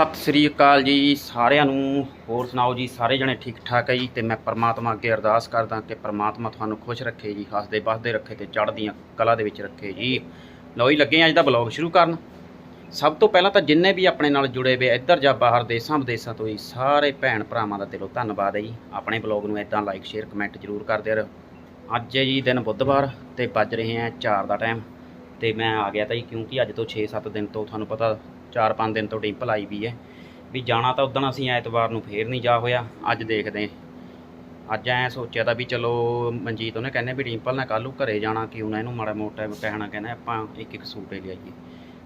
ਸਤਿ ਸ੍ਰੀ ਅਕਾਲ ਜੀ ਸਾਰਿਆਂ ਨੂੰ। ਹੋਰ ਸੁਣਾਓ ਜੀ, ਸਾਰੇ ਜਣੇ ਠੀਕ ਠਾਕ ਹੈ ਜੀ? ਤੇ ਮੈਂ ਪਰਮਾਤਮਾ ਅੱਗੇ ਅਰਦਾਸ ਕਰਦਾ ਕਿ ਪਰਮਾਤਮਾ ਤੁਹਾਨੂੰ ਖੁਸ਼ ਰੱਖੇ ਜੀ, ਹੱਸਦੇ ਵੱਸਦੇ ਰੱਖੇ ਤੇ ਚੜ੍ਹਦੀਆਂ ਕਲਾ ਦੇ ਵਿੱਚ ਰੱਖੇ ਜੀ। ਲਓ ਜੀ, ਲੱਗੇ ਹਾਂ ਅੱਜ ਦਾ ਬਲੌਗ ਸ਼ੁਰੂ ਕਰਨ। ਸਭ ਤੋਂ ਪਹਿਲਾਂ ਤਾਂ ਜਿੰਨੇ ਵੀ ਆਪਣੇ ਨਾਲ ਜੁੜੇ ਹੋਏ ਇੱਧਰ ਜਾਂ ਬਾਹਰ ਦੇਸ਼ਾਂ ਵਿਦੇਸ਼ਾਂ ਤੋਂ ਹੀ ਸਾਰੇ ਭੈਣ ਭਰਾਵਾਂ ਦਾ ਦਿਲੋਂ ਧੰਨਵਾਦ ਹੈ ਜੀ। ਆਪਣੇ ਬਲੌਗ ਨੂੰ ਇਦਾਂ ਲਾਈਕ ਸ਼ੇਅਰ ਕਮੈਂਟ ਜ਼ਰੂਰ ਕਰਦੇ ਰਹੋ। ਅੱਜ ਹੈ ਜੀ ਦਿਨ ਬੁੱਧਵਾਰ ਤੇ ਵੱਜ ਰਹੇ ਆ 4 ਦਾ ਟਾਈਮ ਤੇ ਮੈਂ ਆ ਗਿਆ ਤਾਂ ਜੀ, ਕਿਉਂਕਿ ਅੱਜ ਤੋਂ 6-7 ਦਿਨ ਤੋਂ ਤੁਹਾਨੂੰ ਪਤਾ 4-5 ਦਿਨ ਤੋਂ ਡਿੰਪਲ ਆਈ ਵੀ ਹੈ। ਵੀ ਜਾਣਾ ਤਾਂ ਉਦੋਂ ਅਸੀਂ ਐਤਵਾਰ ਨੂੰ ਫੇਰ ਨਹੀਂ ਜਾ ਹੋਇਆ, ਅੱਜ ਦੇਖਦੇ ਅੱਜ ਐ ਸੋਚਿਆ ਤਾਂ ਵੀ ਚਲੋ ਮਨਜੀਤ ਉਹਨੇ ਕਹਿੰਦੇ ਵੀ ਡਿੰਪਲ ਨੇ ਕੱਲ੍ਹ ਨੂੰ ਘਰੇ ਜਾਣਾ, ਕਿਉਂ ਨਾ ਇਹਨੂੰ ਮਾੜਾ ਮੋਟਾ ਕਹਿਣਾ ਕਹਿੰਦਾ ਆਪਾਂ ਇੱਕ ਇੱਕ ਸੂਟ ਹੀ ਲਿਆਈਏ।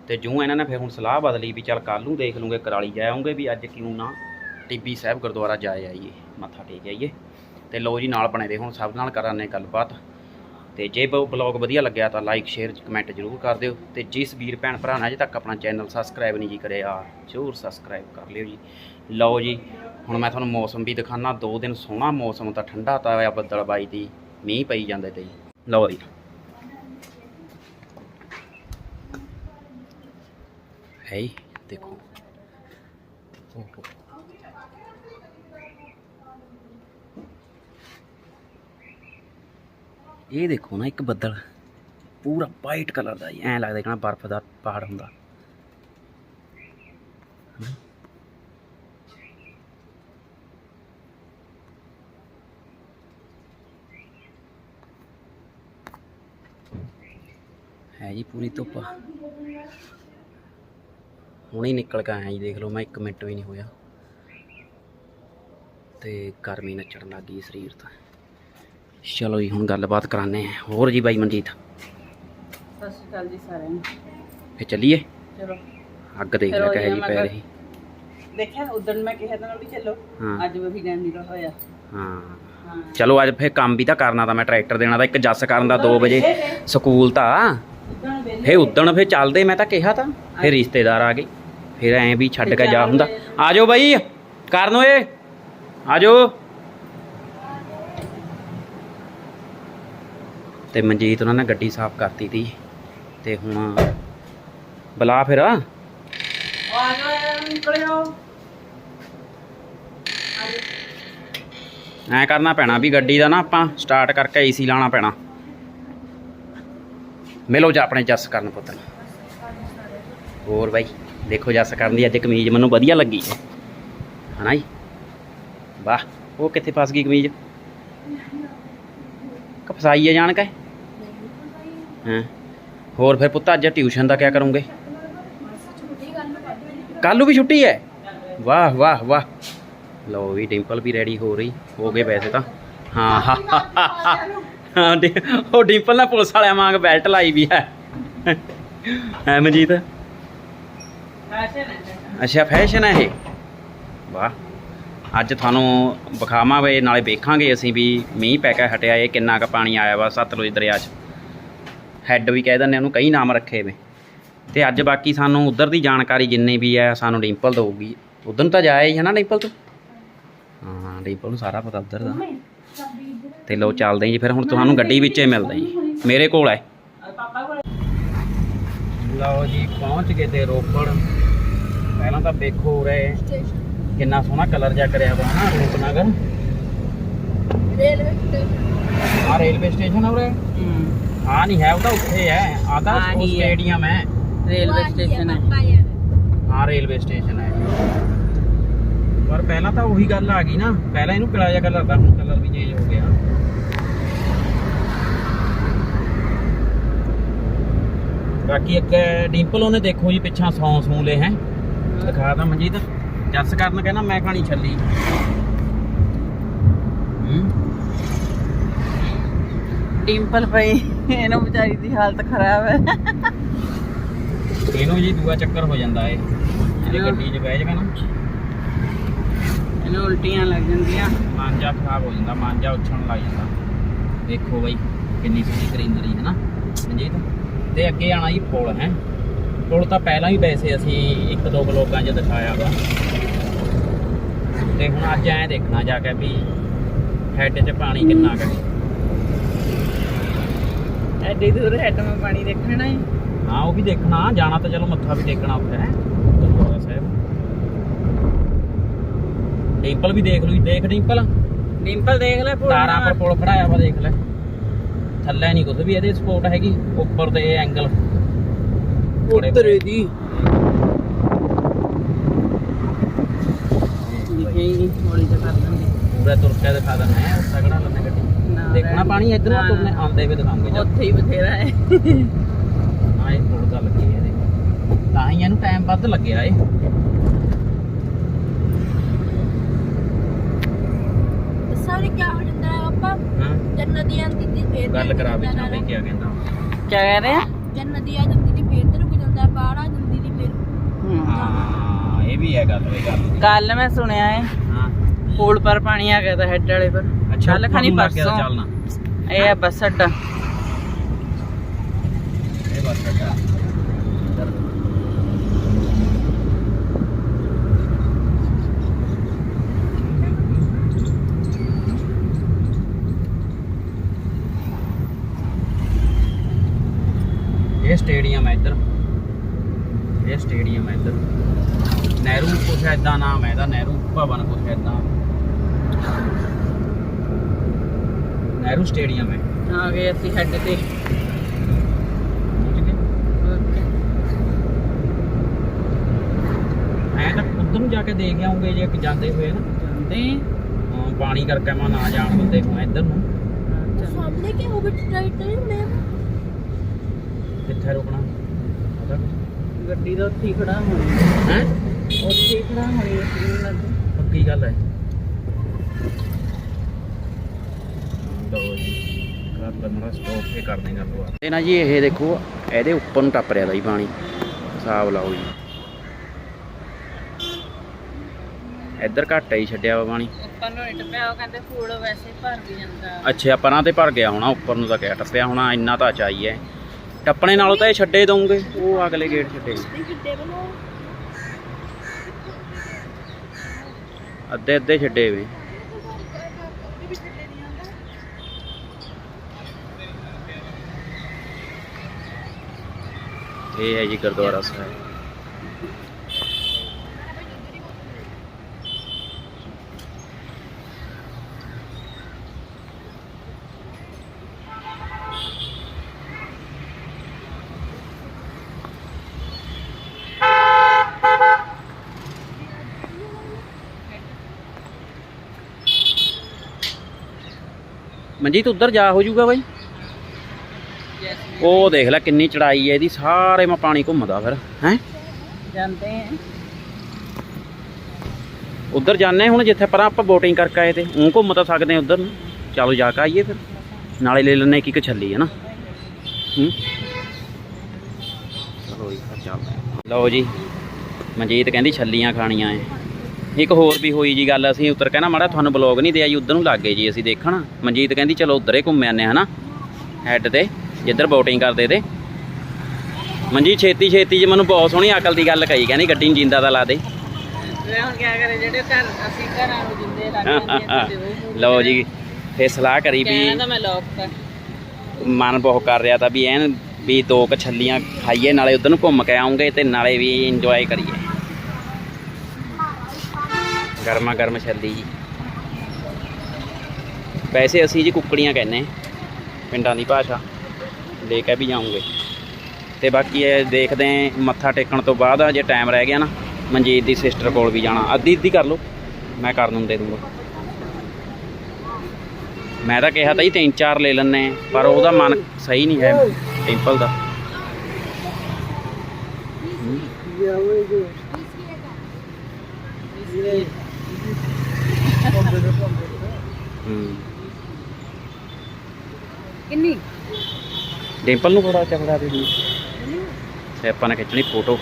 ਤੇ ਜੂੰ ਇਹਨਾਂ ਨੇ ਫਿਰ ਹੁਣ ਸਲਾਹ ਬਦਲੀ ਵੀ ਚੱਲ ਕੱਲ੍ਹ ਨੂੰ ਦੇਖ ਲੂੰਗੇ, ਕਰਾਲੀ ਜਾਉਂਗੇ ਵੀ ਅੱਜ ਕਿਉਂ ਨਾ ਟਿੱਬੀ ਸਾਹਿਬ ਗੁਰਦੁਆਰਾ ਜਾ ਆਈਏ, ਮੱਥਾ ਟੇਕ ਆਈਏ। ਤੇ ਲੋ ਜੀ, ਨਾਲ ਬਣੇ ਦੇ ਹੁਣ ਸਭ ਨਾਲ ਕਰਾਂਗੇ ਗੱਲਬਾਤ। ਤੇ ਜੇ ਬਲੌਗ ਵਧੀਆ ਲੱਗਿਆ ਤਾਂ ਲਾਈਕ ਸ਼ੇਅਰ ਕਮੈਂਟ ਜ਼ਰੂਰ ਕਰ ਦਿਓ। ਤੇ ਜਿਸ ਵੀਰ ਭੈਣ ਭਰਾ ਨੇ ਅਜੇ ਤੱਕ ਆਪਣਾ ਚੈਨਲ ਸਬਸਕ੍ਰਾਈਬ ਨਹੀਂ ਜੀ ਕਰਿਆ ਜ਼ਰੂਰ ਸਬਸਕ੍ਰਾਈਬ ਕਰ ਲਿਓ ਜੀ। ਲਓ ਜੀ ਹੁਣ ਮੈਂ ਤੁਹਾਨੂੰ ਮੌਸਮ ਵੀ ਦਿਖਾਣਾ ਦੋ ਦਿਨ ਸੋਹਣਾ ਮੌਸਮ ਤਾਂ ਠੰਡਾ ਤਾਂ ਹੋਇਆ ਬੱਦਲਬਾਈ ਦੀ ਮੀਂਹ ਪਈ ਜਾਂਦਾ ਤੇ ਜੀ। ਲਓ ਜੀ। ਹੈ ਜੀ, ਦੇਖੋ। ਓਹੋ ਇਹ ਦੇਖੋ ਨਾ, ਇੱਕ ਬੱਦਲ ਪੂਰਾ ਵਾਈਟ ਕਲਰ ਦਾ ਐ ਲੱਗਦਾ ਕਿ ਨਾ ਬਰਫ਼ ਦਾ ਪਹਾੜ ਹੁੰਦਾ। ਹੈ ਜੀ ਪੂਰੀ ਧੁੱਪ। ਹੁਣੇ ਨਿਕਲ ਕੇ ਆਇਆ ਜੀ, ਦੇਖ ਲਓ ਮੈਂ 1 ਮਿੰਟ ਵੀ ਨਹੀਂ ਹੋਇਆ। ਤੇ ਗਰਮੀ ਨੱਚਣ ਲੱਗ ਗਈ ਸਰੀਰ ਤਾਂ। ਚਲੋ ਜੀ ਹੁਣ ਗੱਲਬਾਤ ਕਰਾਨੇ ਆ ਹੋਰ ਜੀ ਬਾਈ ਮਨਜੀਤ? ਸਤਿ ਸ਼੍ਰੀ ਅਕਾਲ ਜੀ ਸਾਰਿਆਂ ਨੂੰ। ਫੇ ਚੱਲੀਏ? ਚਲੋ। ਅੱਗ ਦੇਖ ਲੈ ਕਹੇ ਜੀ ਪੈ ਰਹੀ। ਦੇਖਿਆ ਉਦੋਂ ਮੈਂ ਕਿਹਾ ਤਾਂ ਵੀ ਚੱਲੋ ਅੱਜ ਵੀ ਟਾਈਮ ਨਿਕਲ ਹੋਇਆ। ਹਾਂ। ਹਾਂ। ਚਲੋ ਅੱਜ ਫੇ ਕੰਮ ਵੀ ਤਾਂ ਕਰਨਾ ਤਾਂ ਮੈਂ ਟਰੈਕਟਰ ਦੇਣਾ ਤਾਂ ਇੱਕ ਜੱਸ ਕਰਨ ਦਾ 2 ਵਜੇ ਸਕੂਲ ਤਾਂ। ਉਦੋਂ ਫੇ ਉਦਣ ਫੇ ਚੱਲਦੇ ਮੈਂ ਤਾਂ ਕਿਹਾ ਤਾਂ। ਫੇ ਰਿਸ਼ਤੇਦਾਰ ਆ ਗਏ। ਫਿਰ ਐਂ ਵੀ ਛੱਡ ਕੇ ਜਾ ਹੁੰਦਾ। ਆ ਜਾਓ ਬਾਈ। ਕਰਨ ਓਏ। ਆ ਤੇ ਮਨਜੀਤ ਉਹਨਾਂ ਨੇ ਗੱਡੀ ਸਾਫ਼ ਕਰਤੀ ਤੀ ਤੇ ਹੁਣ ਬੁਲਾ ਫਿਰ। ਆ ਐ ਕਰਨਾ ਪੈਣਾ ਵੀ ਗੱਡੀ ਦਾ ਨਾ ਆਪਾਂ ਸਟਾਰਟ ਕਰਕੇ ਏਸੀ ਲਾਣਾ ਪੈਣਾ। ਮਿਲੋ ਜਾ ਆਪਣੇ ਜੱਸ ਕਰਨ ਪੁੱਤ ਨੂੰ। ਹੋਰ ਬਾਈ, ਦੇਖੋ ਜੱਸ ਕਰਨ ਦੀ ਅੱਜ ਕਮੀਜ਼ ਮੈਨੂੰ ਵਧੀਆ ਲੱਗੀ ਹੈ। ਹਨਾ ਜੀ? ਵਾਹ, ਉਹ ਕਿੱਥੇ ਫਸ ਗਈ ਕਮੀਜ਼? ਕਫਸਾਈ ਜਾਣ ਕੇ? ਹਾਂ? ਹੋਰ ਫਿਰ ਪੁੱਤ ਅੱਜ ਟਿਊਸ਼ਨ ਦਾ ਕੀ ਕਰੋਗੇ? ਕੱਲ ਨੂੰ ਵੀ ਛੁੱਟੀ ਹੈ? ਵਾਹ ਵਾਹ ਵਾਹ। ਲਓ ਵੀ ਡਿੰਪਲ ਵੀ ਰੈਡੀ ਹੋ ਰਹੀ। ਹੋ ਗਏ ਵੈਸੇ ਤਾਂ। ਹਾਂ ਹਾਂ, ਹਾਂ, ਡਿ- ਉਹ ਡਿੰਪਲ ਨਾਲ ਪੁਲਿਸ ਵਾਲਿਆਂ ਵਾਂਗ ਬੈਲਟ ਲਾਈ ਵੀ ਹੈ। ਹੈ ਮਨਜੀਤ? ਅੱਛਾ ਫੈਸ਼ਨ ਹੈ ਇਹ। ਵਾਹ। ਅੱਜ ਤੁਹਾਨੂੰ ਵਿਖਾਵਾਂਗੇ ਨਾਲੇ ਵੇਖਾਂਗੇ ਅਸੀਂ ਵੀ ਮੀਂਹ ਪੈ ਕੇ ਹਟਿਆ ਇਹ ਕਿੰਨਾ ਕੁ ਪਾਣੀ ਆਇਆ ਵਾ ਸਤਲੁਜ ਦਰਿਆ 'ਚ। ਹੈੱਡ ਵੀ ਕਹਿ ਦਿੰਦੇ ਉਹਨੂੰ ਕਈ ਨਾਮ ਰੱਖੇ ਵੇ। ਤੇ ਅੱਜ ਬਾਕੀ ਸਾਨੂੰ ਉਧਰ ਦੀ ਜਾਣਕਾਰੀ ਜਿੰਨੀ ਵੀ ਹੈ ਸਾਨੂੰ ਡਿੰਪਲ ਦਊਗੀ। ਉਧਰ ਤਾਂ ਜਾਇਆ ਹੀ ਹੈ ਨਾ ਡਿੰਪਲ ਤੋਂ? ਹਾਂ ਡਿੰਪਲ ਨੂੰ ਸਾਰਾ ਪਤਾ ਉਧਰ ਦਾ। ਤੇ ਲੋ ਚੱਲਦੇ ਜੀ ਫਿਰ ਹੁਣ ਤੁਹਾਨੂੰ ਗੱਡੀ ਵਿੱਚ ਹੀ ਮਿਲਦੇ ਜੀ। ਮੇਰੇ ਕੋਲ ਹੈ। ਪਾਪਾ ਕੋਲ। ਲਓ ਜੀ ਪਹੁੰਚ ਗਏ ਤੇ ਰੋਪੜ। ਪਹਿਲਾਂ ਤਾਂ ਵੇਖੋ ਉਰੇ ਕਿੰਨਾ ਸੋਹਣਾ ਕਲਰ ਜਿਹਾ ਕਰਿਆ ਵਾ ਨਾ ਰੂਪਨਗਰ। ਆ ਰੇਲਵੇ ਸਟੇਸ਼ਨ ਆ ਉਰੇ? ਆ ਨਹੀਂ ਹੈ ਉਹ ਤਾਂ ਉੱਥੇ ਹੈ। ਆ ਤਾਂ ਆਹ ਹੀ ਹੈ। ਸਟੇਡੀਅਮ ਹੈ। ਰੇਲਵੇ ਸਟੇਸ਼ਨ ਹੈ। ਹਾਂ ਰੇਲਵੇ ਸਟੇਸ਼ਨ ਹੈ। ਪਰ ਪਹਿਲਾਂ ਤਾਂ ਉਹੀ ਗੱਲ ਆ ਗਈ ਨਾ। ਪਹਿਲਾਂ ਇਹਨੂੰ ਜਿਹਾ ਕਲਰ ਦਾ ਹੁਣ ਕਲਰ ਵੀ ਚੇਂਜ ਹੋ ਗਿਆ। ਬਾਕੀ ਇੱਕ ਡਿੰਪਲ ਉਹਨੇ ਦੇਖੋ ਜੀ ਪਿੱਛਾ ਸੌਂ ਸੂੰ ਲੈ ਹੈ। ਦਿਖਾ ਦਾਂ ਮਨਜੀਤ। ਜੱਸ ਕਰਨ ਕਹਿੰਦਾ ਮੈਂ ਖਾਣੀ ਛੱਲੀ। ਹੂੰ। ਡਿੰਪਲ ਪਈ। ਇਹਨੂੰ ਵਿਚਾਰੀ ਦੀ ਹਾਲਤ ਖਰਾਬ ਹੈ। ਇਹਨੂੰ ਜੀ ਦੂਆ ਚੱਕਰ ਹੋ ਜਾਂਦਾ ਏ। ਜੇ ਗੱਡੀ 'ਚ ਬਹਿ ਜਾਵੇ ਨਾ। ਇਹਨੂੰ ਉਲਟੀਆਂ ਲੱਗ ਜਾਂਦੀਆਂ। ਮਾਂਜਾ ਖਰਾਬ ਹੋ ਜਾਂਦਾ ਮਾਂਜਾ ਉੱਛਣ ਲੱਗ ਜਾਂਦਾ। ਦੇਖੋ ਬਾਈ ਕਿੰਨੀ ਸੋਹਣੀ ਗ੍ਰੀਨਰੀ ਹੈ ਨਾ ਮਨਜੀਤ। ਤੇ ਅੱਗੇ ਆਣਾ ਜੀ ਪੁਲ ਹੈ। ਪੁਲ ਤਾਂ ਪਹਿਲਾਂ ਹੀ ਵੈਸੇ ਅਸੀਂ ਇੱਕ ਦੋ ਬਲੋਗਾਂ 'ਚ ਦਿਖਾਇਆ ਵਾ। ਤੇ ਹੁਣ ਅੱਜ ਐਂ ਦੇਖਣਾ ਜਾ ਕੇ ਵੀ ਹੈੱਡ 'ਚ ਪਾਣੀ ਕਿੰਨਾ ਕੁ ਹੈ। ਐਡੀ ਦੂਰ ਹੈਡ ਮੈਂ ਪਾਣੀ ਦੇਖਣਾ ਹੈ। ਹਾਂ ਉਹ ਵੀ ਦੇਖਣਾ ਜਾਣਾ ਤਾਂ ਚਲੋ ਮੱਥਾ ਵੀ ਟੇਕਣਾ ਉੱਥੇ ਹੈ। ਗੁਰਦੁਆਰਾ ਸਾਹਿਬ। ਡਿੰਪਲ ਵੀ ਦੇਖ ਲੂ ਦੇਖ ਡਿੰਪਲ। ਡਿੰਪਲ ਦੇਖ ਲੈ ਪੁੱਲ ਤਾਰਾਂ ਪਰ ਪੁਲ ਖੜਾਇਆ ਵਾ ਦੇਖ ਲੈ। ਥੱਲੇ ਨਹੀਂ ਕੁਝ ਵੀ ਇਹਦੇ ਸਪੋਰਟ ਹੈਗੀ ਉੱਪਰ ਤੇ ਇਹ ਐਂਗਲ ਉੱਤਰੇ ਦੀ ਲਿਖੇਗੀ ਹੌਲੀ ਜਿਹਾ ਕਰ ਦਾਂਗੇ ਪੂਰਾ ਤੁਰ ਕੇ ਦਿਖਾ ਦਿੰਦੇ ਆ ਲੈਣੇ ਨਾ ਦੇਖਣਾ ਪਾਣੀ ਇੱਧਰ ਨਾ, ਤੁਰਨੇ ਨਾ। ਆਉਂਦੇ ਵੀ ਦਿਖਾਉਂਗੇ ਜਦ ਉੱਥੇ ਹੀ ਬਥੇਰਾ ਹੈ। ਹਾਂ ਇਹ ਪੁਲ ਦਾ ਲੱਗੀ ਇਹਦੇ। ਤਾਂ ਹੀ ਇਹਨੂੰ ਟਾਈਮ ਵੱਧ ਲੱਗਿਆ ਏ ਸਾਰੇ ਕੀ ਹੋ ਜਾਂਦਾ ਹੈ ਪਾਪਾ? ਹਾਂ। ਜਦ ਨਦੀ ਆਂਦੀ ਦੀ ਫੇਰ ਗੱਲ ਕਰਾ ਵੀ ਚਾਹੇ ਕੀ ਕਹਿੰਦਾ ਕਿਆ ਕਹਿ ਰਹੇ ਆ? ਜਦ ਨਦੀ ਆ ਜਾਂਦੀ ਦੀ ਫੇਰ ਤੇ ਰੁਕ ਜਾਂਦਾ ਹੈ, ਬਾਹਰ ਆ ਜਾਂਦੀ ਦੀ ਫੇਰ। ਹਾਂ ਇਹ ਵੀ ਹੈ ਗੱਲ ਇਹ ਗੱਲ ਕੱਲ ਮੈਂ ਸੁਣਿਆ ਹੈ ਹਾਂ। ਪੁਲ ਪਰ ਪਾਣੀ ਆ ਗਿਆ ਤਾਂ ਹੈਡ ਵਾਲੇ ਪਰ। ਕੱਲ ਖਾਣੀ ਪਰਸੋਂ। ਚੱਲਣਾ ਇਹ ਹੈ ਬੱਸ ਅੱਡਾ। ਇਹ ਬਸ ਅੱਡਾ ਇਹ ਸਟੇਡੀਅਮ ਹੈ ਇੱਧਰ। ਇਹ ਸਟੇਡੀਅਮ ਹੈ ਇੱਧਰ। ਨਹਿਰੂ ਕੁਛ ਐਦਾਂ ਨਾਮ ਹੈ ਇਹਦਾ ਨਹਿਰੂ ਭਵਨ ਕੁਛ ਐਦਾਂ ਨਹਿਰੂ ਸਟੇਡੀਅਮ ਹੈ। ਆ ਗਏ ਅਸੀਂ ਹੈਡ ਤੇ। ਹੈ। ਐ ਤਾਂ ਉਧਰ ਨੂੰ ਜਾ ਕੇ ਦੇਖ ਆਉਂਗੇ ਜੇ ਕਿ ਜਾਂਦੇ ਹੋਏ ਨਾ। ਜਾਂਦੇ। ਹਾਂ, ਪਾਣੀ ਕਰਕੇ ਮੈਂ ਨਾ ਜਾਣ ਦਿੰਦੇ ਹੋਏ ਇੱਧਰ ਨੂੰ। ਸਾਹਮਣੇ ਕੀ ਹੋ ਗਿਆ ਰਾਈਟ ਤੇ ਨਹੀਂ ਹੁੰਦੇ ਕਿੱਥੇ ਰੁਕਣਾ? ਗੱਡੀ ਦਾ ਉੱਥੇ ਹੀ ਖੜਾ ਹੋਣੀ। ਹੈ? ਉੱਥੇ ਹੀ ਖੜਾ ਹੋਣੀ ਅਸੀਂ ਨੂੰ ਲੱਗ। ਪੱਕੀ ਗੱਲ ਹੈ। ਜੀ। ਕਰ ਲੈਣਾ ਸਟਾਪ ਤੇ ਨਾ ਜੀ ਇਹ ਦੇਖੋ ਇਹਦੇ ਉੱਪਰ ਨੂੰ ਟੱਪ ਰਿਹਾ ਦਾ ਜੀ ਪਾਣੀ। ਹਿਸਾਬ ਲਾਓ ਜੀ। ਇੱਧਰ ਘੱਟ ਹੀ ਛੱਡਿਆ ਵਾ ਪਾਣੀ। ਉੱਪਰ ਨੂੰ ਇੱਟ ਪਿਆ ਉਹ ਕਹਿੰਦੇ ਫੂਡ ਵੈਸੇ ਭਰ ਵੀ ਜਾਂਦਾ। ਅੱਛਾ ਪਰਾਂ ਤੇ ਭਰ ਗਿਆ ਹੋਣਾ ਉੱਪਰ ਨੂੰ ਤਾਂ ਕਿਆ ਟੱਪਿਆ ਹੋਣਾ ਇੰਨਾ ਤਾਂ ਚਾਹੀਏ ਟੱਪਣੇ ਨਾਲੋਂ ਤਾਂ ਇਹ ਛੱਡੇ ਦਊਂਗੇ ਉਹ ਅਗਲੇ ਗੇਟ ਛੱਡੇ ਅੱਧੇ ਅੱਧੇ ਛੱਡੇ ਵੇ ਇਹ ਹੈ ਜੀ ਗੁਰਦੁਆਰਾ ਸਾਹਿਬ ਮਨਜੀਤ ਉੱਧਰ ਜਾ ਹੋ ਜਾਊਗਾ ਬਾਈ ਉਹ ਦੇਖ ਲੈ ਕਿੰਨੀ ਚੜਾਈ ਹੈ ਇਹਦੀ ਸਾਰੇ ਮਾ ਪਾਣੀ ਘੁੰਮਦਾ ਫਿਰ ਹੈ? ਜਾਂਦੇ ਆ। ਉੱਧਰ ਜਾਂਦੇ ਹੁਣ ਜਿੱਥੇ ਪਰਾਂ ਆਪਾਂ ਬੋਟਿੰਗ ਕਰਕੇ ਆਏ ਤੇ ਉਹ ਘੁੰਮ ਤਾਂ ਸਕਦੇ ਆ ਉੱਧਰ ਨੂੰ। ਚਲੋ ਜਾ ਕੇ ਆਈਏ ਫਿਰ ਨਾਲੇ ਲੈ ਲੈਣੇ ਇੱਕ ਇੱਕ ਛੱਲੀ ਹੈ ਨਾ? ਹੂੰ? ਚਲੋ ਚੱਲਦੇ। ਲਓ ਜੀ ਮਨਜੀਤ ਕਹਿੰਦੀ ਛੱਲੀਆਂ ਖਾਣੀਆਂ ਐ। ਇੱਕ ਹੋਰ ਵੀ ਹੋਈ ਜੀ ਗੱਲ ਅਸੀਂ ਉੱਤਰ ਕਹਿਣਾ ਮਾੜਾ ਤੁਹਾਨੂੰ ਬਲੌਗ ਨਹੀਂ ਦਿਆ ਜੀ ਉੱਧਰ ਨੂੰ ਲੱਗ ਗਏ ਜੀ ਅਸੀਂ ਦੇਖਣ। ਮਨਜੀਤ ਕਹਿੰਦੀ ਚਲੋ ਉੱਧਰ ਘੁੰਮ ਆਨੇ ਹਨਾ ਹੈੱਡ ਤੇ। ਜਿੱਧਰ ਬੋਟਿੰਗ ਕਰਦੇ ਤੇ। ਮਨਜੀਤ ਛੇਤੀ ਛੇਤੀ ਜੀ ਮੈਨੂੰ ਬਹੁਤ ਸੋਹਣੀ ਅਕਲ ਦੀ ਗੱਲ ਕਹੀ ਕਹਿੰਦੀ ਗੱਡੀ ਨੂੰ ਜਿੰਦਾ ਦਾ ਲਾ ਦੇ। ਲਓ ਜੀ ਫੇ ਸਲਾਹ ਕਰੀ ਵੀ ਮਨ ਬਹੁਤ ਕਰ ਰਿਹਾ ਤਾਂ ਵੀ ਐਨ ਵੀ ਦੋ ਕ ਛੱਲੀਆਂ ਖਾਈਏ ਨਾਲੇ ਉਧਰ ਨੂੰ ਘੁੰਮ ਕੇ ਆਉਂਗੇ ਤੇ ਨਾਲੇ ਵੀ ਇੰਜੋਏ ਕਰੀਏ। ਗਰਮਾ ਗਰਮ ਛੱਲੀ ਜੀ। ਵੈਸੇ ਅਸੀਂ ਜੀ ਕੁੱਕੜੀਆਂ ਕਹਿੰਨੇ ਪਿੰਡਾਂ ਦੀ ਭਾਸ਼ਾ। ਲੈ ਕੇ ਵੀ ਜਾਉਂਗੇ ਤੇ ਬਾਕੀ ਇਹ ਦੇਖਦੇ ਮੱਥਾ ਟੇਕਣ ਤੋਂ ਬਾਅਦ ਜੇ ਟਾਈਮ ਰਹਿ ਗਿਆ ਨਾ, ਮਨਜੀਤ ਦੀ ਸਿਸਟਰ ਕੋਲ ਵੀ ਜਾਣਾ। ਅੱਧੀ ਅੱਧੀ ਕਰ ਲਓ, ਮੈਂ ਕਰ ਨੂੰ ਦੇ ਦੂੰਗਾ। ਮੈਂ ਤਾਂ ਕਿਹਾ ਤਾਂ ਜੀ ਤਿੰਨ ਚਾਰ ਲੈ ਲੈਣੇ ਪਰ ਉਹਦਾ ਮਨ ਸਹੀ ਨਹੀਂ ਹੈ ਟੈਂਪਲ ਦਾ। ਕਿੰਨੀ? ਡਿੰਪਲ ਨੂੰ ਥੋੜਾ ਚੱਕਦਾ ਦੇ ਜੀ ਤੇ ਆਪਾਂ ਨੇ ਖਿੱਚਣੀ ਫੋਟੋ।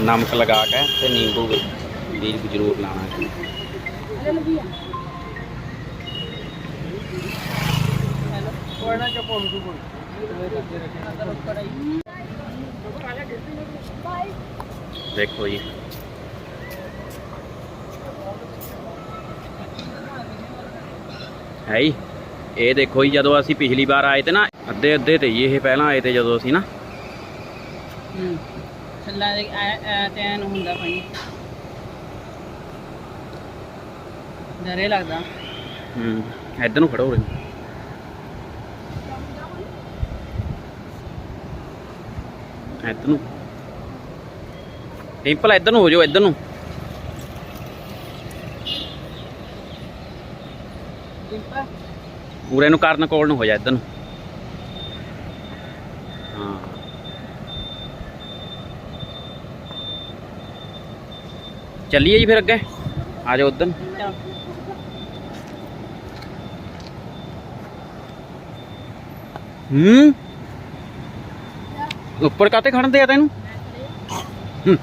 ਨਮਕ ਲਗਾ ਕੇ ਤੇ ਨਿੰਬੂ ਵੀ ਜ਼ਰੂਰ ਲਾਣਾ ਹੈ। ਕੋਣਾ ਚ ਕੋਈ ਦੇਖੋ ਜੀ। ਹੈ ਜੀ। ਇਹ ਦੇਖੋ ਜੀ ਜਦੋਂ ਅਸੀਂ ਪਿਛਲੀ ਵਾਰ ਆਏ ਤੇ ਨਾ ਅੱਧੇ ਅੱਧੇ ਤੇ ਇਹ ਪਹਿਲਾਂ ਆਏ ਤੇ ਜਦੋਂ ਅਸੀਂ ਨਾ। ਹੂੰ। ਛੱਲਾ ਦੇ ਐ ਐ ਤੇ ਐਨ ਹੁੰਦਾ ਪਾਣੀ ਡਰੇ ਲੱਗਦਾ। ਹੂੰ ਇੱਧਰ ਨੂੰ ਖੜੋ ਉਰੇ। ਇੱਧਰ ਨੂੰ। ਟਿੰਪਲ ਇੱਧਰ ਨੂੰ ਹੋ ਜਾਓ ਇੱਧਰ ਨੂੰ। ਉਰੇ ਨੂੰ ਕਰਨ ਕੋਲ ਨੂੰ ਹੋ ਜਾ ਇੱਧਰ ਨੂੰ। ਹਾਂ। ਚੱਲੀਏ ਜੀ ਫਿਰ ਅੱਗੇ। ਆ ਜਾਓ ਉੱਧਰ ਹੂੰ। ਉੱਪਰ ਕਾਤੇ ਖੜਦੇ ਆ ਤੈਨੂੰ? ਹੂੰ।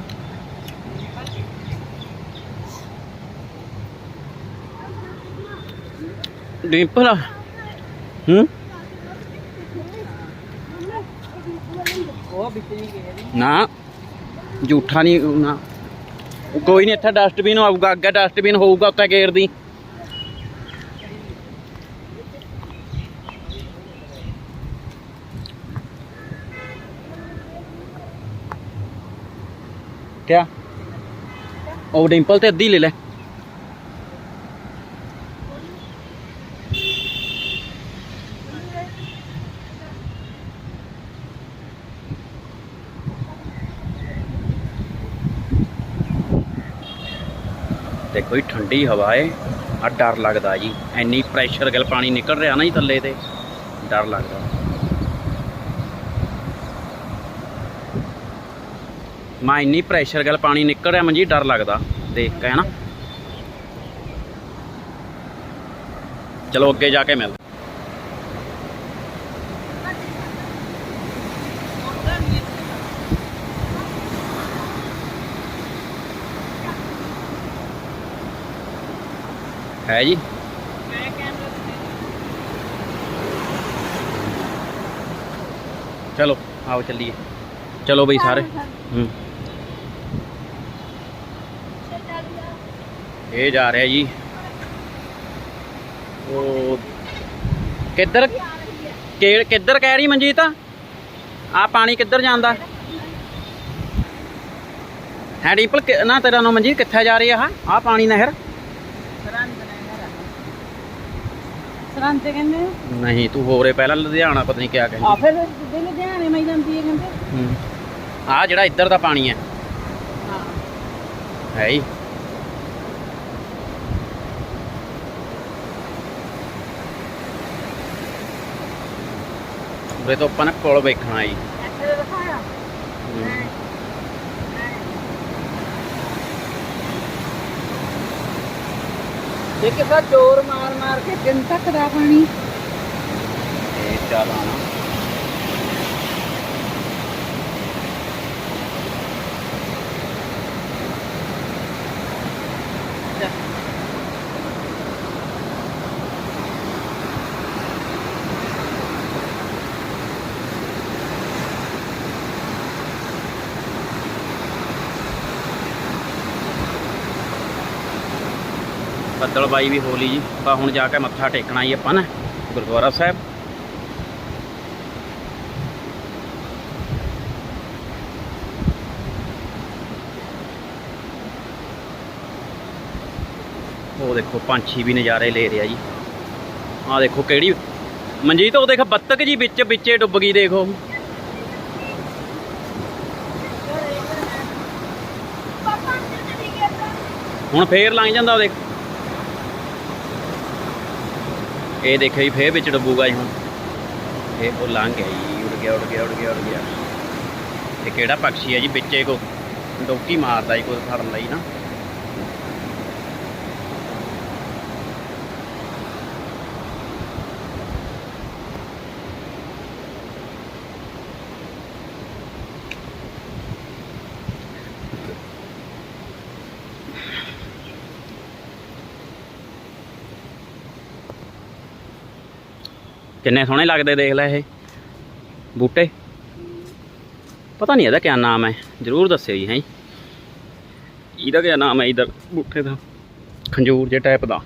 ਡਿੰਪਲ ਆ। ਹੂੰ ਉਹ ਵਿੱਚ ਨਹੀਂ ਗਏ ਨਾ, ਝੂਠਾ ਨਹੀਂ, ਨਾ। ਕੋਈ ਨਹੀਂ, ਇੱਥੇ ਡਸਟਬਿਨ ਆਊਗਾ, ਅੱਗੇ ਡਸਟਬਿਨ ਹੋਊਗਾ ਉੱਤੇ ਗੇਰ ਦੀ। ਕਿਆ? ਉਹ ਡਿੰਪਲ ਤੇ ਅੱਧੀ ਲੈ ਲੈ ਦੇਖੋ ਜੀ ਠੰਡੀ ਹਵਾ ਏ। ਆ ਡਰ ਲੱਗਦਾ ਜੀ। ਐਨੀ ਪ੍ਰੈਸ਼ਰ ਗੱਲ ਪਾਣੀ ਨਿਕਲ ਰਿਹਾ ਨਾ ਜੀ ਥੱਲੇ ਤੇ। ਡਰ ਲੱਗਦਾ। ਮਾ, ਇੰਨੀ ਪ੍ਰੈਸ਼ਰ ਗੱਲ ਪਾਣੀ ਨਿਕਲ ਰਿਹਾ ਮਨਜੀ ਡਰ ਲੱਗਦਾ। ਦੇਖ ਕੇ ਨਾ ਚਲੋ, ਅੱਗੇ ਜਾ ਕੇ ਮਿਲ ਹੈ ਜੀ। ਚਲੋ, ਆਓ ਚੱਲੀਏ। ਚਲੋ ਬਈ ਸਾਰੇ। ਹੂੰ। ਇਹ ਜਾ ਰਿਹਾ ਜੀ। ਉਹ ਕਿੱਧਰ ਕਿ ਕਿੱਧਰ ਕਹਿ ਰਹੀ ਮਨਜੀਤ? ਆ ਪਾਣੀ ਕਿੱਧਰ ਜਾਂਦਾ? ਹੈ ਡੀਪਲ ਨਾ, ਤੇਰਾ ਨਾਮ ਮਨਜੀਤ, ਕਿੱਥੇ ਜਾ ਰਹੀ ਆ ਆ ਪਾਣੀ ਨਹਿਰ ਸਰੰਦ ਨਹਿਰ ਸਰੰਦ ਤੇ ਕਹਿੰਦੇ ਆ। ਨਹੀਂ ਤੂੰ ਹੋਰੇ ਪਹਿਲਾਂ ਲੁਧਿਆਣਾ ਪਤਾ ਨਹੀਂ ਕਿਆ ਆ ਕਹਿੰਦੀ ਫਿਰ ਸਿੱਧੇ ਲੁਧਿਆਣੇ ਮੈਂ ਜਾਂਦੀ ਹੈ ਕਹਿੰਦੇ? ਹੂੰ। ਆ ਜਿਹੜਾ ਇੱਧਰ ਦਾ ਪਾਣੀ ਹੈ। ਹਾਂ। ਹੈ ਹੀ। ਉਰੇ ਤੋਂ ਆਪਾਂ ਨੇ ਪੁਲ ਵੇਖਣਾ ਜੀ। ਇੱਥੇ ਦਿਖਾਇਆ। ਇਹ ਕਿਸਾ ਜ਼ੋਰ ਮਾਰ ਮਾਰ ਕੇ ਦਿਨ ਤੱਕ ਦਾ ਪਾਣੀ। ਇਹ ਚੱਲ ਬੱਦਲ ਬਾਈ ਵੀ ਹੋਲੀ ਜੀ। ਤਾਂ ਹੁਣ ਜਾ ਕੇ ਮੱਥਾ ਟੇਕਣਾ ਜੀ ਆਪਾਂ ਨਾ, ਗੁਰਦੁਆਰਾ ਸਾਹਿਬ। ਉਹ ਦੇਖੋ, ਪੰਛੀ ਵੀ ਨਜ਼ਾਰੇ ਲੈ ਰਿਹਾ ਜੀ। ਆਹ ਦੇਖੋ ਕਿਹੜੀ, ਮਨਜੀਤ, ਉਹ ਦੇਖ ਬੱਤਕ ਜੀ ਵਿੱਚ ਵਿੱਚੇ ਡੁੱਬ ਗਈ, ਦੇਖੋ। ਹੁਣ ਫੇਰ ਲੰਘ ਜਾਂਦਾ, ਉਹ ਦੇਖ। ਇਹ ਦੇਖੋ ਜੀ, ਫੇਰ ਵਿੱਚ ਡੁੱਬੂਗਾ ਜੀ ਹੁਣ। ਇਹ ਉਹ ਲੰਘ ਗਿਆ ਜੀ ਉੜ ਗਿਆ ਉੜ ਗਿਆ ਉੜ ਗਿਆ ਉੜ ਗਿਆ। ਇਹ ਕਿਹੜਾ ਪੰਛੀ ਹੈ ਜੀ, ਵਿੱਚੇ ਕੋ। ਡੋਕੀ ਮਾਰਦਾ ਜੀ, ਕੋਈ ਫੜਨ ਲਈ ਨਾ। ਕਿੰਨੇ ਸੋਹਣੇ ਲੱਗਦੇ ਦੇਖ ਲੈ ਇਹ। ਬੂਟੇ। ਪਤਾ ਨਹੀਂ ਇਹਦਾ ਕੀ ਨਾਮ ਹੈ। ਜਰੂਰ ਦੱਸਿਓ ਜੀ, ਹੈ। ਇਹਦਾ ਕੀ ਨਾਮ ਹੈ ਇਧਰ ਬੂਟੇ ਦਾ। ਖੰਜੂਰ ਜੇ ਟਾਈਪ ਦਾ।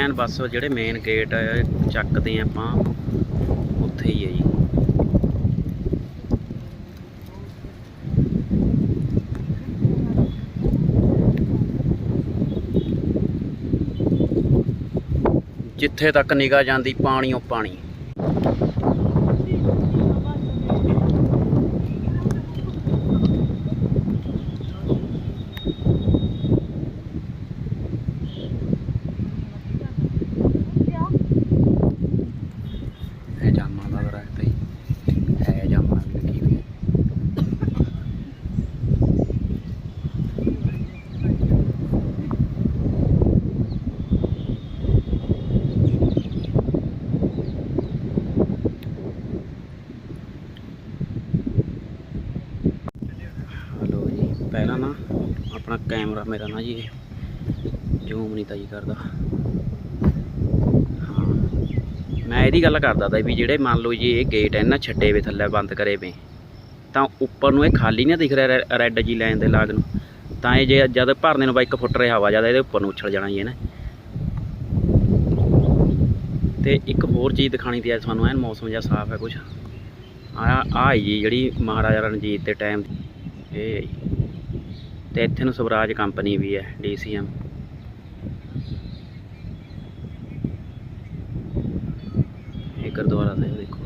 ਐਨ ਬਸ ਜਿਹੜੇ ਮੇਨ ਗੇਟ ਚੱਕਦੇ ਆ ਆਪਾਂ। ਉੱਥੇ ਹੀ ਹੈ ਜੀ। ਜਿੱਥੇ ਤੱਕ ਨਿਗਾਹ ਜਾਂਦੀ, ਪਾਣੀ ਉਹ ਪਾਣੀ ਇਹ ਜਾਮਾਂ ਦਾ ਦਰਖਤ ਹੈ ਹੈ ਜਾਮਾਂ ਵੀ ਲੱਗੀ ਹੋਈ ਹੈ ਹਲੋ ਜੀ ਪਹਿਲਾਂ ਨਾ ਆਪਣਾ ਕੈਮਰਾ ਮੇਰਾ ਨਾ ਜੀ ਜ਼ੂਮ ਨਹੀਂ ਤਾਂ ਜੀ ਕਰਦਾ। ਹਾਂ, ਮੈਂ ਇਹਦੀ ਗੱਲ ਕਰਦਾ ਤਾ ਵੀ ਜਿਹੜੇ ਮੰਨ ਲਓ ਜੀ ਇਹ ਗੇਟ ਹੈ ਨਾ ਛੱਡੇ ਵੇ ਥੱਲੇ ਬੰਦ ਕਰੇ ਵੇ, ਤਾਂ ਉੱਪਰ ਨੂੰ ਇਹ ਖਾਲੀ ਨਹੀਂ ਦਿਖ ਰਿਹਾ ਰੈੱਡ ਜੀ ਲਾਈਨ ਦੇ ਲਾਗ ਨੂੰ। ਤਾਂ ਇਹ ਜੇ ਜਦ ਭਰਨੇ ਨੂੰ ਬਾ ਇੱਕ ਫੁੱਟ ਰਿਹਾ ਹਵਾ ਜਦ ਇਹਦੇ ਉੱਪਰ ਨੂੰ ਉਛਲ ਜਾਣਾ ਜੀ ਇਹਨੇ। ਤੇ ਇੱਕ ਹੋਰ ਚੀਜ਼ ਦਿਖਾਣੀ ਤੀ ਅੱਜ ਤੁਹਾਨੂੰ, ਐਨ ਮੌਸਮ ਜਿਹਾ ਸਾਫ਼ ਹੈ ਕੁਝ ਆ ਆ ਜੀ ਜਿਹੜੀ ਮਹਾਰਾਜਾ ਰਣਜੀਤ ਦੇ ਟਾਈਮ ਇਹ ਹੈ ਜੀ। ਤੇ ਇੱਥੇ ਨੂੰ ਸਵਰਾਜ ਕੰਪਨੀ ਵੀ ਹੈ, ਡੀਸੀਐਮ। ਇਹ ਗੁਰਦੁਆਰਾ ਸਾਹਿਬ ਦੇਖੋ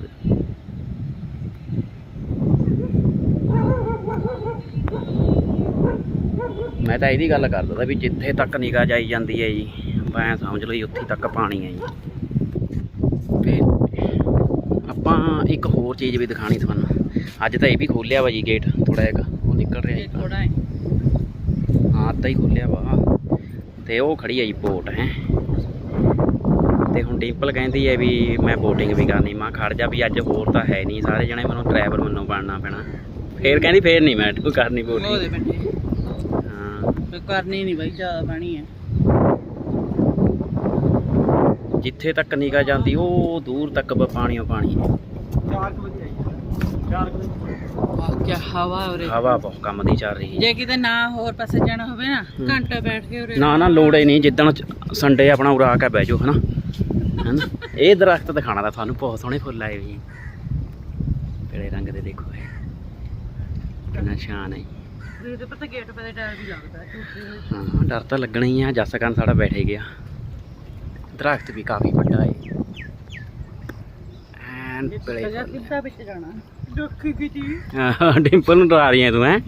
ਮੈਂ ਤਾਂ ਇਹਦੀ ਗੱਲ ਕਰਦਾ ਤਾ ਵੀ ਜਿੱਥੇ ਤੱਕ ਨਿਗਾਹ ਜਾਈ ਜਾਂਦੀ ਹੈ ਜੀ, ਮੈਂ ਸਮਝ ਲਈ ਉੱਥੇ ਤੱਕ ਪਾਣੀ ਹੈ ਜੀ। ਤੇ ਆਪਾਂ ਇੱਕ ਹੋਰ ਚੀਜ਼ ਵੀ ਦਿਖਾਣੀ ਤੁਹਾਨੂੰ। ਅੱਜ ਤਾਂ ਇਹ ਵੀ ਖੋਲਿਆ ਵਾ ਜੀ ਗੇਟ ਥੋੜਾ ਜਿਹਾ ਉਹ ਨਿਕਲ ਰਿਹਾ ਜੀ। ਥੋੜਾ ਹੈ। ਅੱਧਾ ਹੀ ਖੋਲਿਆ ਵਾ। ਤੇ ਉਹ ਖੜੀ ਜੀ ਬੋਟ ਹੈ। ਤੇ ਹੁਣ ਡਿੰਪਲ ਕਹਿੰਦੀ ਹੈ ਵੀ ਮੈਂ ਬੋਟਿੰਗ ਵੀ ਕਰਨੀ ਮੈਂ ਖੜ ਜਾ ਵੀ ਅੱਜ ਹੋਰ ਤਾਂ ਹੈ ਨਹੀਂ ਸਾਰੇ ਜਣੇ ਮੈਨੂੰ ਡਰਾਈਵਰ ਮੈਨੂੰ ਬਣਨਾ ਪੈਣਾ। ਫੇਰ ਕਹਿੰਦੀ ਫੇਰ ਨਹੀਂ ਮੈਂ ਤੂੰ ਕਰਨੀ ਬੋਟਿੰਗ ਹਾਂ। ਕੋਈ ਕਰਨੀ ਨਹੀਂ ਬਾਈ ਜ਼ਿਆਦਾ ਪਾਣੀ ਹੈ ਜਿੱਥੇ ਤੱਕ ਨਿਗਾਹ ਜਾਂਦੀ ਉਹ ਦੂਰ ਤੱਕ ਬ- ਪਾਣੀ। ਹੈ ਕੀ ਹਵਾ ਉਰੇ? ਹਵਾ ਬਹੁਤ ਕੰਮ ਦੀ ਚੱਲ ਰਹੀ ਹੈ। ਜੇ ਕਿਤੇ ਨਾ ਹੋਰ ਪਾਸੇ ਜਾਣਾ ਹੋਵੇ ਨਾ ਘੰਟਾ ਬੈਠ ਕੇ ਉਰੇ ਨਾ ਨਾ ਲੋੜ ਹੀ ਨਹੀਂ ਜਿੱਦਣ ਸੰਡੇ ਆਪਣਾ ਉਰਾ ਕੇ ਬਹਿ ਜਾਓ ਹਨਾ? ਹਨਾ ਇਹ ਦਰਖਤ ਦਿਖਾਣਾ ਦਾ ਤੁਹਾਨੂੰ ਬਹੁਤ ਸੋਹਣੇ ਫੁੱਲ ਆਏ ਵੀ। ਪੀਲੇ ਰੰਗ ਦੇ ਦੇਖੋ ਇਹ। ਕਿੰਨਾ ਸ਼ਾਨ ਹੈ। ਇਹਦੇ ਪਰ ਤਾਂ ਗੇਟ ਪੇ ਟਾਇਰ ਵੀ ਲੱਗਦਾ ਹੈ ਟੁੱਟੇ ਹੋਏ। ਹਾਂ ਡਰ ਤਾਂ ਲੱਗਣਾ ਹੀ ਆ ਜੱਸਕਨ ਸਾਡਾ ਬੈਠੇ ਗਿਆ। ਦਰਖਤ ਵੀ ਕਾਫੀ ਵੱਡਾ ਹੈ। ਕਿੱਦਾਂ ਵਿੱਚ ਜਾਣਾ। ਦੁੱਖ ਕੀ ਜੀ ਹਾਂ ਡਿੰਪਲ ਨੂੰ ਡਰਾ ਰਹੀ ਹੈ ਤੂੰ ਹੈ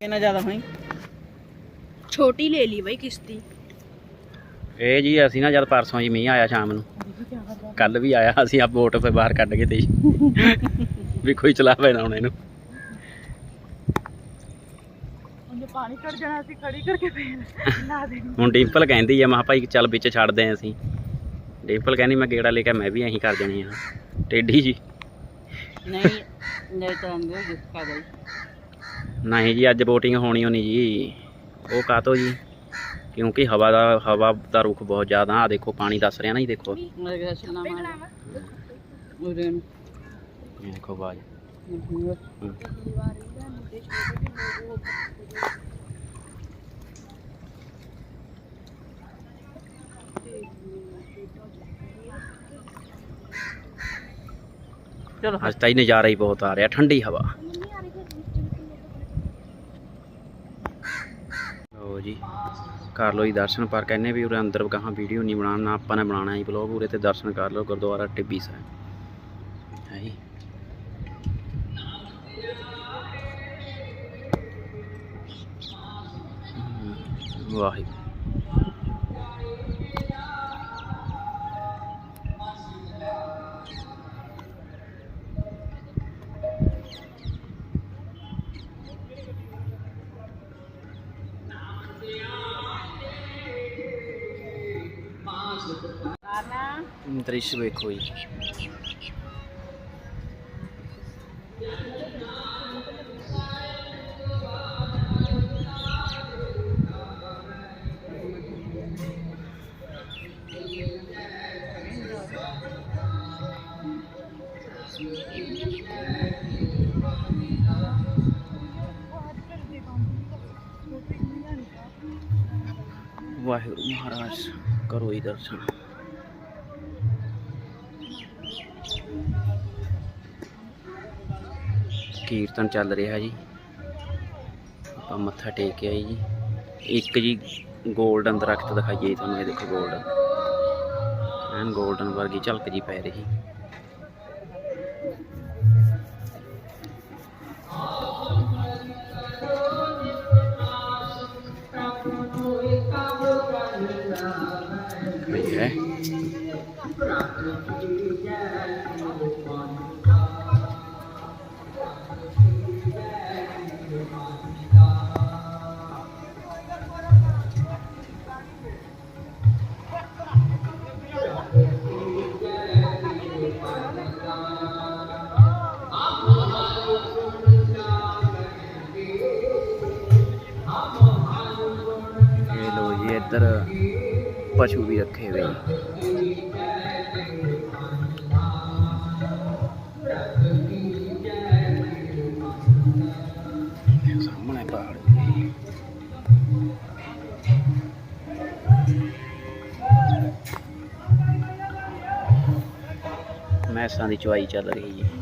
ਕਿੰਨਾ ਜ਼ਿਆਦਾ ਹੋਈ ਛੋਟੀ ਲੈ ਲਈ ਬਾਈ ਕਿਸ਼ਤੀ। ਇਹ ਜੀ ਅਸੀਂ ਨਾ ਜਦ ਪਰਸੋਂ ਜੀ ਮੀਂਹ ਆਇਆ ਸ਼ਾਮ ਨੂੰ। ਕੱਲ ਵੀ ਆਇਆ ਅਸੀਂ ਆ ਬੋਟ ਤੇ ਬਾਹਰ ਕੱਢ ਕੇ ਤੇ ਜੀ ਵੀ ਕੋਈ ਚਲਾ ਪੈਣਾ ਹੁਣ ਇਹਨੂੰ। ਉਹਨੇ ਪਾਣੀ ਕੱਢ ਜਾਣਾ ਸੀ ਖੜੀ ਕਰਕੇ ਫੇਰ ਲਾ ਦੇਣੀ। ਹੁਣ ਡਿੰਪਲ ਕਹਿੰਦੀ ਆ ਮੈਂ ਕਿਹਾ ਭਾਈ ਚੱਲ ਵਿੱਚ ਛੱਡਦੇ ਆਂ ਅਸੀਂ। ਡਿੰਪਲ ਕਹਿੰਦੀ ਮੈਂ ਗੇੜਾ ਲੈ ਕੇ ਮੈਂ ਵੀ ਐਂ ਕਰ ਜਾਣੀ ਆ। ਟੇਢੀ ਜੀ। ਨਹੀਂ ਨਹੀਂ ਤਾਂ ਅੰਦਰ ਜਿਸਕਾ ਗਈ ਨਹੀਂ ਜੀ ਅੱਜ ਬੋਟਿੰਗ ਹੋਣੀ ਹੋਣੀ ਜੀ। ਉਹ ਕਾਤੋਂ ਜੀ ਕਿਉਂਕਿ ਹਵਾ ਦਾ ਹਵਾ ਦਾ ਰੁਖ ਬਹੁਤ ਜ਼ਿਆਦਾ ਆ ਦੇਖੋ ਪਾਣੀ ਦੱਸ ਰਿਹਾ ਨਾ ਜੀ ਦੇਖੋ ਮੇਰੇ ਕੋਲ ਛੱਲਾ ਮਾਰ ਉਰੇ ਨੂੰ ਇਹ ਦੇਖੋ ਬਾਜ ਚਲੋ ਅੱਜ ਤਾਂ ਹੀ ਨਜ਼ਾਰਾ ਹੀ ਬਹੁਤ ਆ ਰਿਹਾ ਠੰਡੀ ਹਵਾ ਲਓ ਜੀ ਕਰ ਲਓ ਜੀ ਦਰਸ਼ਨ, ਪਰ ਕਹਿੰਨੇ ਵੀ ਉਰੇ ਅੰਦਰ ਕਹਾਂ ਵੀਡੀਓ ਨਹੀਂ ਬਣਾਉਣਾ ਆਪਾਂ ਨੇ ਬਣਾਉਣਾ ਹੈ ਬਲੌਗ ਉਰੇ ਤੇ ਦਰਸ਼ਨ ਕਰ ਲਓ ਗੁਰਦੁਆਰਾ ਟਿੱਬੀ ਸਾਹਿਬ। ਹੈ ਜੀ। ਵਾਹਿਗੁਰੂ। ત્રીસ બે ખોઈ वाहिगुरु महाराज करो इधर से। कीर्तन चल रहा है जी। आप मत्था टेक के आई जी। एक जी गोल्डन दरख्त दिखाइए थोड़ा ये देखो गोल्डन एन गोल्डन वर्गी झलक जी पै रही। ਪਸ਼ੂ ਵੀ ਰੱਖੇ ਹੋਏ ਜੀ ਇਹ ਸਾਹਮਣੇ ਪਹਾੜ। ਜੀ ਮੈਸਾਂ ਦੀ ਚੁਆਈ ਚੱਲ ਰਹੀ ਜੀ।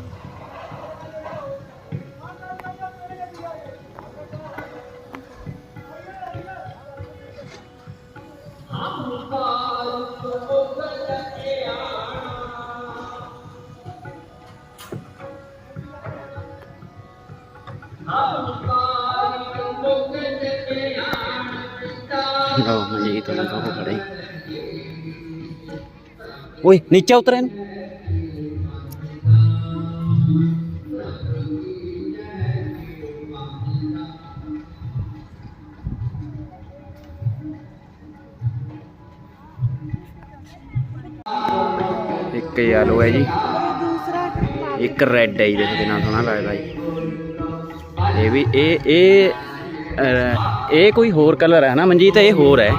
ਓਏ, ਨੀਚੇ ਉਤਰੇ ਨੂੰ ਇੱਕ ਯੈਲੋ ਹੈ ਜੀ। ਇੱਕ ਰੈੱਡ ਹੈ ਜੀ, ਦੇਖੋ ਕਿੰਨਾ ਸੋਹਣਾ ਲੱਗਦਾ ਜੀ। ਇਹ ਵੀ, ਇਹ ਇਹ ਇਹ ਕੋਈ ਹੋਰ ਕਲਰ ਹੈ ਨਾ ਮਨਜੀਤ? ਇਹ ਹੋਰ ਹੈ।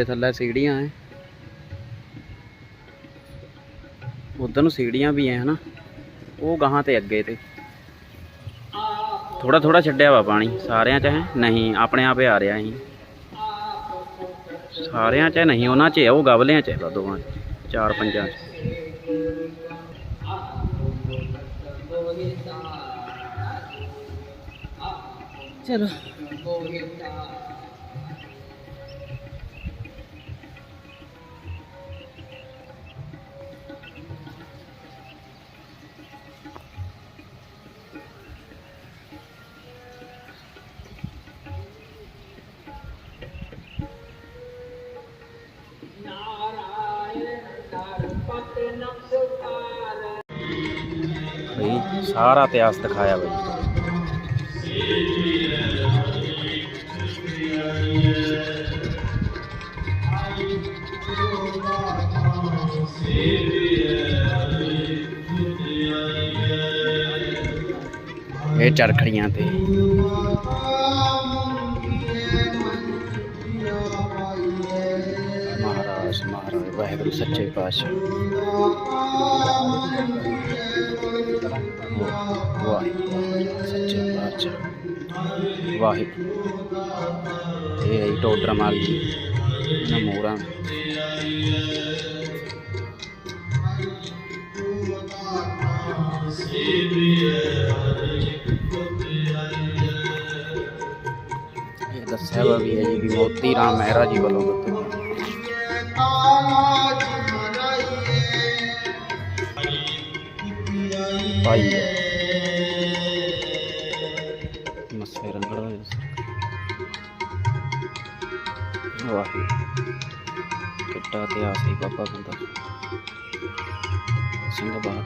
ਉਹ ਥੱਲੇ ਸੀੜੀਆਂ ਐ। ਉਧਰ ਨੂੰ ਸੀੜੀਆਂ ਵੀ ਐ, ਹਨਾ। ਉਹ ਗਾਹਾਂ ਤੇ ਅੱਗੇ ਤੇ। ਥੋੜਾ ਥੋੜਾ ਛੱਡਿਆ ਵਾ ਪਾਣੀ, ਸਾਰਿਆਂ ਚ ਹੈ? ਨਹੀਂ, ਆਪਣੇ ਆਪੇ ਆ ਰਿਹਾ ਸੀ ਸਾਰਿਆਂ ਚ ਨਹੀਂ, ਉਹਨਾਂ ਚ ਉਹ ਗਵਲਿਆਂ ਚ ਹੈ ਦੋਵਾਂ ਚਾਰ ਪੰਜਾਂ ਚ। ਚਲੋ। ਸਾਰਾ ਇਤਿਹਾਸ ਦਿਖਾਇਆ ਬਈ। ਇਹ ਚਰਖੜੀਆਂ ਤੇ। ਮਹਾਰਾਜ ਮਹਾਰਾਜ ਵਾਹਿਗੁਰੂ ਸੱਚੇ ਪਾਤਸ਼ਾਹ। ਵਾਹਿਗੁਰੂ ਸੱਚੇ ਪਾਤਸ਼ਾਹ ਵਾਹਿਗੁਰੂ ਇਹ ਹੈ ਜੀ ਟੋਡਰ ਮਾਲੀ ਇਹਨਾਂ ਮੋਰਾਂ ਇਹ ਦੱਸਿਆ ਵਾ ਵੀ ਹੈ ਜੀ ਇਤਿਹਾਸ ਹੈ ਸਿੰਘ ਬਾਹਰ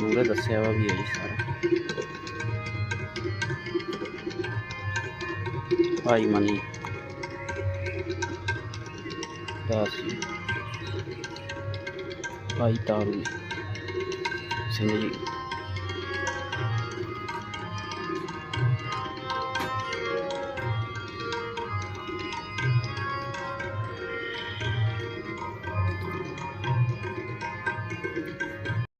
ਮੂਰੇ ਦੱਸਿਆ ਵਾ ਵੀ ਹੈ ਸਾਰਾ। ਆਈ ਮਨੀ। ਦਾਸ ਭਾਈ ਤਾਰੂ ਸਿੰਘ ਜੀ